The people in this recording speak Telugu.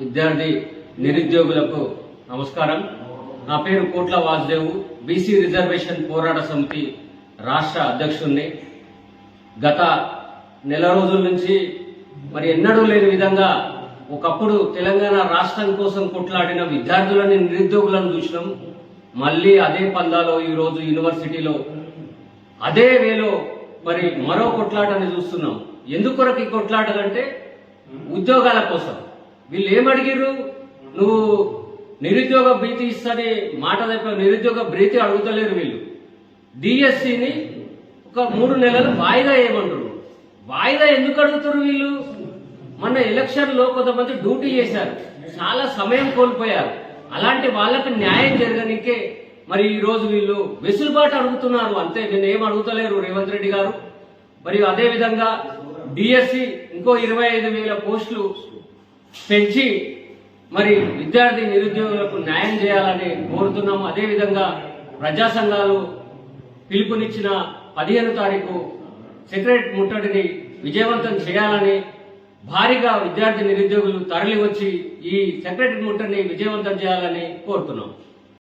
విద్యార్థి నిరుద్యోగులకు నమస్కారం. నా పేరు కోట్ల వాసుదేవు. బీసీ రిజర్వేషన్ పోరాట సమితి రాష్ట్ర అధ్యక్షుడిని గత నెల రోజుల నుంచి మరి ఎన్నడూ లేని విధంగా ఒకప్పుడు తెలంగాణ రాష్ట్రం కోసం కొట్లాడిన విద్యార్థులని నిరుద్యోగులను చూసినాం. మళ్ళీ అదే పందాలో ఈరోజు యూనివర్సిటీలో అదే వేలో మరి మరో కొట్లాటని చూస్తున్నాం. ఎందుకొరకు ఈ కొట్లాటలంటే ఉద్యోగాల కోసం. వీళ్ళు ఏమడిగిర్రు నువ్వు నిరుద్యోగ భీతి ఇస్తుంది మాట తప్ప నిరుద్యోగ భీతి అడుగుతలేరు వీళ్ళు. డిఎస్సిని ఒక మూడు నెలలు వాయిదా వేయమంటారు వాయిదా ఎందుకు అడుగుతారు వీళ్ళు? మొన్న ఎలక్షన్లో కొంతమంది డ్యూటీ చేశారు. చాలా సమయం కోల్పోయారు. అలాంటి వాళ్ళకి న్యాయం జరగనికే మరి ఈ రోజు వీళ్ళు వెసులుబాటు అడుగుతున్నారు. అంతే నేను ఏం అడుగుతలేరు రేవంత్ రెడ్డి గారు. మరియు అదే విధంగా డిఎస్సి ఇంకో ఇరవై ఐదు వేల పోస్టులు పెంచి మరి విద్యార్థి నిరుద్యోగులకు న్యాయం చేయాలని కోరుతున్నాము. అదేవిధంగా ప్రజా సంఘాలు పిలుపునిచ్చిన పదిహేను తారీఖు సెక్రటరీ ముట్టడిని విజయవంతం చేయాలని భారీగా విద్యార్థి నిరుద్యోగులు తరలి వచ్చి ఈ సెక్రటరీ ముట్టడిని విజయవంతం చేయాలని కోరుతున్నాం.